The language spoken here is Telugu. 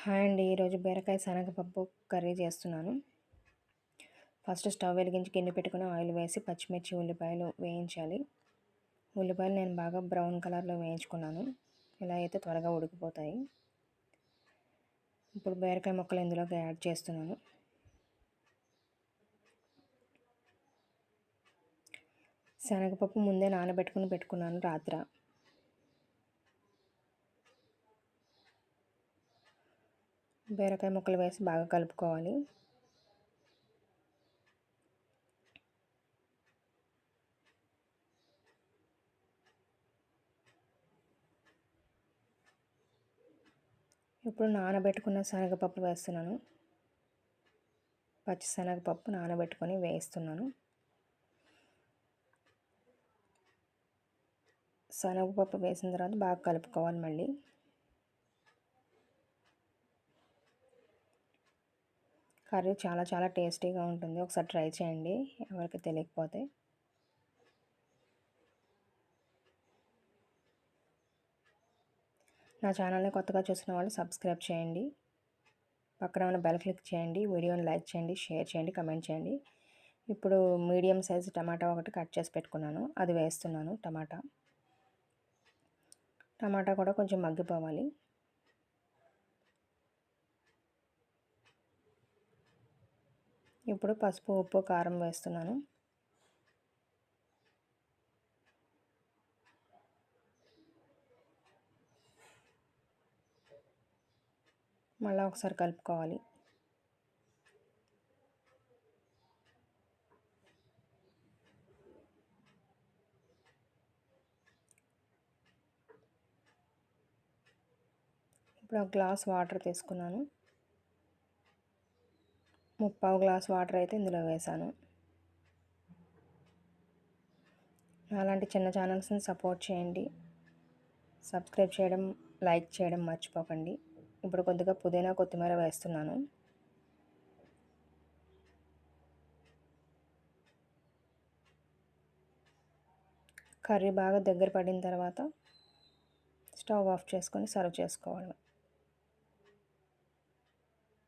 హాయ్ అండి. ఈరోజు బీరకాయ శనగపప్పు కర్రీ చేస్తున్నాను. ఫస్ట్ స్టవ్ వెలిగించి గిన్నె పెట్టుకుని ఆయిల్ వేసి పచ్చిమిర్చి ఉల్లిపాయలు వేయించాలి. ఉల్లిపాయలు నేను బాగా బ్రౌన్ కలర్లో వేయించుకున్నాను. ఇలా అయితే త్వరగా ఉడికిపోతాయి. ఇప్పుడు బీరకాయ ముక్కలు ఇందులోకి యాడ్ చేస్తున్నాను. శనగపప్పు ముందే నానబెట్టుకుని పెట్టుకున్నాను రాత్రి. బీరకాయ ముక్కలు వేసి బాగా కలుపుకోవాలి. ఇప్పుడు నానబెట్టుకున్న శనగపప్పు వేస్తున్నాను. పచ్చిశనగపప్పు నానబెట్టుకొని వేస్తున్నాను శనగపప్పు వేసిన తర్వాత బాగా కలుపుకోవాలి మళ్ళీ. కర్రీ చాలా చాలా టేస్టీగా ఉంటుంది. ఒకసారి ట్రై చేయండి. ఎవరికి తెలియకపోతే. నా ఛానల్ని కొత్తగా చూసిన వాళ్ళు సబ్స్క్రైబ్ చేయండి. పక్కన ఉన్న బెల్ క్లిక్ చేయండి. వీడియోని లైక్ చేయండి షేర్ చేయండి కమెంట్ చేయండి. ఇప్పుడు మీడియం సైజు టమాటా ఒకటి కట్ చేసి పెట్టుకున్నాను. అది వేస్తున్నాను టమాటా. టమాటా కూడా కొంచెం మగ్గిపోవాలి. ఇప్పుడు పసుపు ఉప్పు కారం వేస్తున్నాను. మళ్ళీ ఒకసారి కలుపుకోవాలి. ఇప్పుడు ఒక గ్లాస్ వాటర్ తీసుకున్నాను. ముప్పావు గ్లాస్ వాటర్ అయితే ఇందులో వేసాను. అలాంటి చిన్న ఛానల్స్ని సపోర్ట్ చేయండి. సబ్స్క్రైబ్ చేయడం లైక్ చేయడం మర్చిపోకండి. ఇప్పుడు కొద్దిగా పుదీనా కొత్తిమీర వేస్తున్నాను. కర్రీ బాగా దగ్గర పడిన తర్వాత స్టవ్ ఆఫ్ చేసుకొని సర్వ్ చేసుకోవాలి.